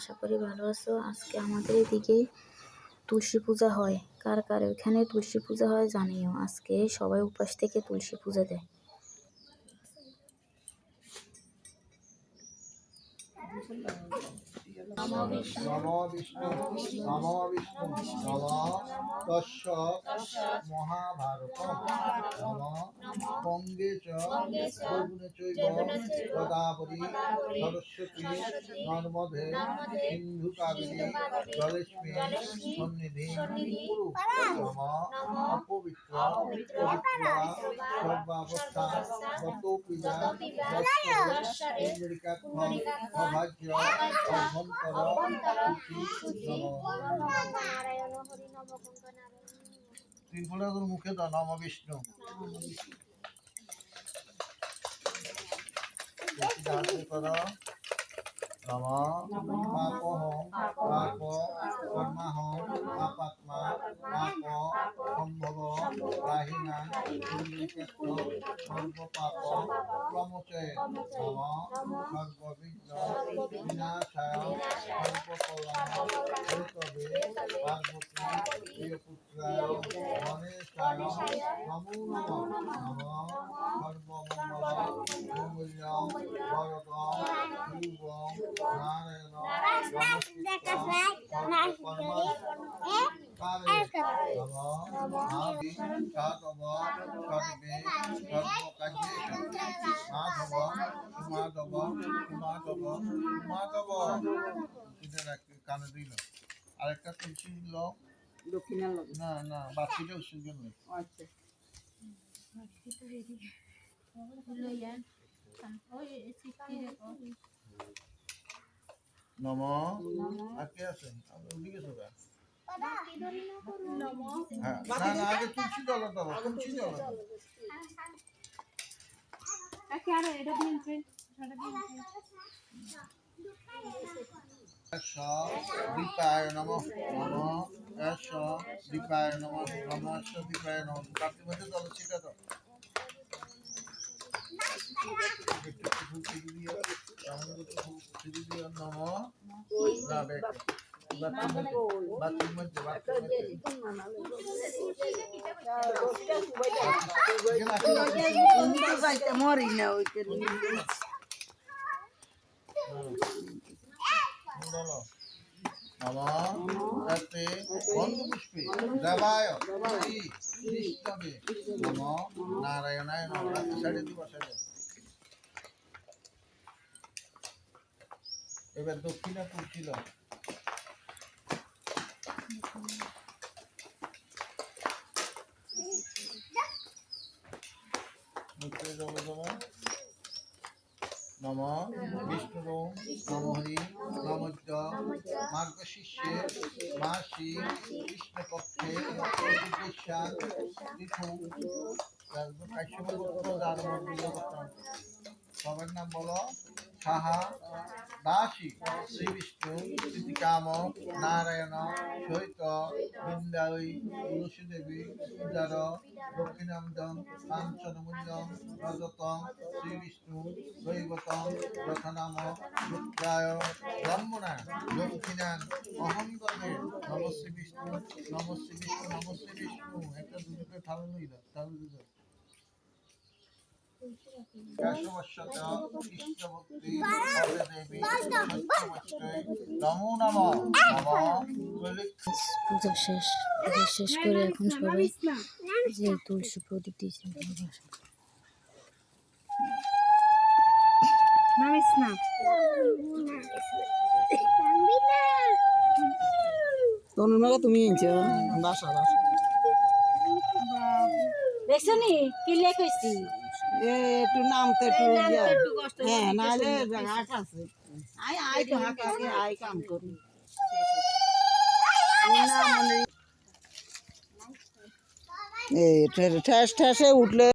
আশা করি ভালো আছো আজকে আমাদের এদিকে তুলসী পূজা হয়। কার কার ওইখানে তুলসী পূজা হয় জানিও। আজকে সবাই উপাস থেকে তুলসী পূজা দেয়। নম বিষ্ণু নম বিষ্ণু নম তস্য মহাভারত নম গঙ্গে চ যমুনে চৈব গোদাবরী সরস্বতী নর্মদে সিন্ধু কাবেরী জলেস্মী সন্নিধি কুরু সর্বাবস্থা ত্রিপুরাগুর মুখে দাও নম বিষ্ণু। করো নম সর্বপাপ প্রমোচয়ে নম সর্ববিঘ্ন বিনাশায় সর্বকল্যাণ হরিতবে পার্বতী প্রিয়পুত্রায় গণেশায় নমো নমঃ নম সর্বমঙ্গল মঙ্গল্যং বরদং ধ্রুবং নারায়ণ কানে দিল আরেকটা তুলসী দিল না না বাচ্চাটা উৎসর্গ নেই আচ্ছা নম। আর কে আছে উঠে গেছো এস দীপায় নম নম এস দীপায় নম নম এস দীপায় নম কার্তিক মধ্যে জল ছিটা দিও নম রাবে মরি না ওইতে নমস্তে বন্ধু দেবায় শ্রী নম নারায়ণায় নম রাতে সাড়ে এবার দক্ষিণা জমা নম বিষ্ণু নম হরি নমদ্য মার্গশিষ্যে মাসি কৃষ্ণপক্ষে সবার নাম বলো সাহা দাসী শ্রী বিষ্ণু প্রীতিকাম নারায়ণ সহিত বৃন্দাবী তুলসী দেবী পূজার দক্ষিণামদম কাঞ্চনমূল্যম রজতম, শ্রী বিষ্ণু, দৈবতম যথানাম রুদ্রায় ব্রহ্মণা দক্ষিণাং অহম গণে নমশ্রী বিষ্ণু নমশ্রী বিষ্ণু নমশ্রী বিষ্ণু। একটা দুটোকে থাল লইল থাল দিল কেশবশ্বত কৃষ্ণভক্তি দেবী সত্যমষ্টে নমো নম নম পূজা শেষ পূজা শেষ করে এখন সবাই যে তুলসী প্রদীপ দিয়েছে তুমি এনেছো? দেখছ নি? কি লেখছি এ একটু নামতে একটু ইয়া। হ্যাঁ নাহলে ঘাট আছে আই আই তো হাঁকা আই কাম করি ঠেস ঠেসে উঠলে